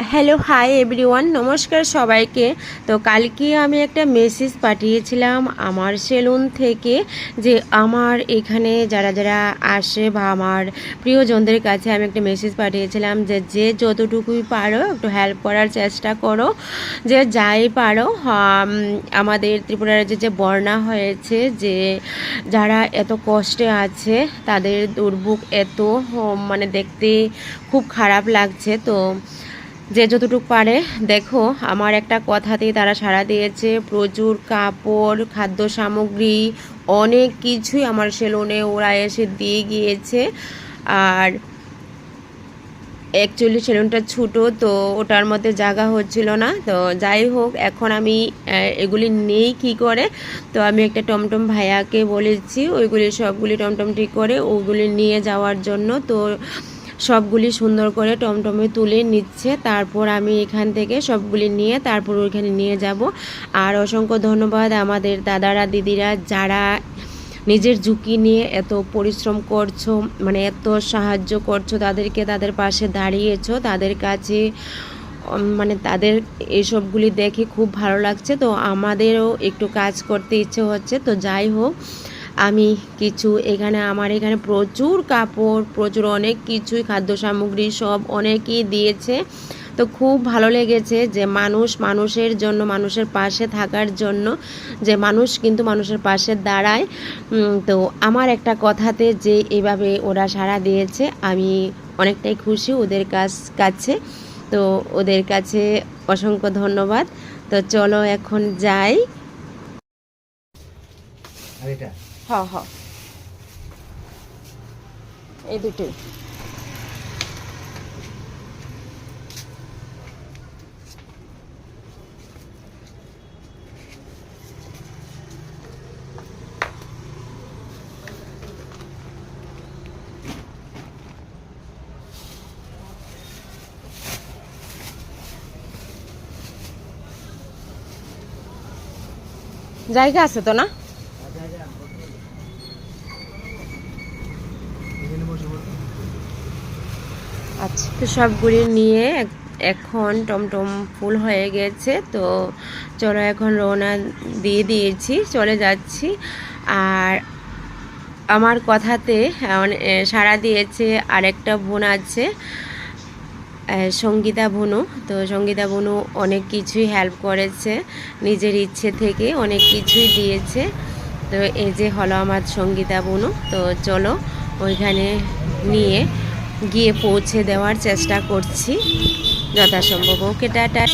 Hello hi everyone নমস্কার সবাইকে। তো কালকে আমি একটা মেসেজ পাঠিয়েছিলাম আমার সেলুন থেকে যে আমার এখানে যারা যারা আসে বা আমার প্রিয়জনদের কাছে আমি একটা মেসেজ পাঠিয়েছিলাম যে যে যতটুকুই পারো একটু হেল্প করার চেষ্টা করো। যে যাই পারো আমাদের ত্রিপুরা রাজ্যে যে বন্যা হয়েছে যে, যারা এত কষ্টে আছে, তাদের দুর্ভোগ এত মানে দেখতে খুব খারাপ লাগছে। তো যে যতটুকু পারে, দেখো, আমার একটা কথাতেই তারা সাড়া দিয়েছে। প্রচুর কাপড়, খাদ্য সামগ্রী, অনেক কিছুই আমার সেলুনে ওরা এসে দিয়ে গিয়েছে। আর অ্যাকচুয়ালি সেলুনটা ছোটো, তো ওটার মধ্যে জায়গা হচ্ছিল না। তো যাই হোক, এখন আমি এগুলি নেই কি করে? তো আমি একটা টমটম ভাইয়াকে বলেছি, ওইগুলি সবগুলি টমটম ঠিক করে ওগুলি নিয়ে যাওয়ার জন্য। তো সবগুলি সুন্দর করে টমটমে তুলে নিচ্ছে। তারপর আমি এখান থেকে সবগুলি নিয়ে তারপর ওইখানে নিয়ে যাব। আর অসংখ্য ধন্যবাদ আমাদের দাদারা, দিদিরা যারা নিজের ঝুঁকি নিয়ে এত পরিশ্রম করছ মানে এত সাহায্য করছ, তাদেরকে তাদের পাশে দাঁড়িয়েছো, তাদের কাছে মানে তাদের এসবগুলি দেখে খুব ভালো লাগছে। তো আমাদেরও একটু কাজ করতে ইচ্ছে হচ্ছে। তো যাই হোক আমি কিছু এখানে, আমার এখানে প্রচুর কাপড়, প্রচুর অনেক কিছুই, খাদ্য সামগ্রী সব অনেকই দিয়েছে। তো খুব ভালো লেগেছে যে মানুষ মানুষের জন্য, মানুষের পাশে থাকার জন্য, যে মানুষ কিন্তু মানুষের পাশে দাঁড়ায়। তো আমার একটা কথাতে যে এভাবে ওরা সাড়া দিয়েছে, আমি অনেকটাই খুশি ওদের কাছ, কাছে। তো ওদের কাছে অসংখ্য ধন্যবাদ। তো চলো এখন যাই। আর এটা হ হ এই দুটোই জায়গা আছে তো না? আচ্ছা। তো সবগুলি নিয়ে এখন টমটম ফুল হয়ে গেছে তো চলো এখন রওনা দিয়ে দিয়েছি চলে যাচ্ছি। আর আমার কথাতে মানে, সাড়া দিয়েছে আরেকটা বোন আছে সঙ্গীতা বুনু। তো সঙ্গীতা বনু অনেক কিছুই হেল্প করেছে নিজের ইচ্ছে থেকে অনেক কিছুই দিয়েছে। তো এই যে হলো আমার সঙ্গীতা বনু তো চলো ওইখানে নিয়ে গিয়ে পৌঁছে দেওয়ার চেষ্টা করছি যথাসম্ভব। Okay tata.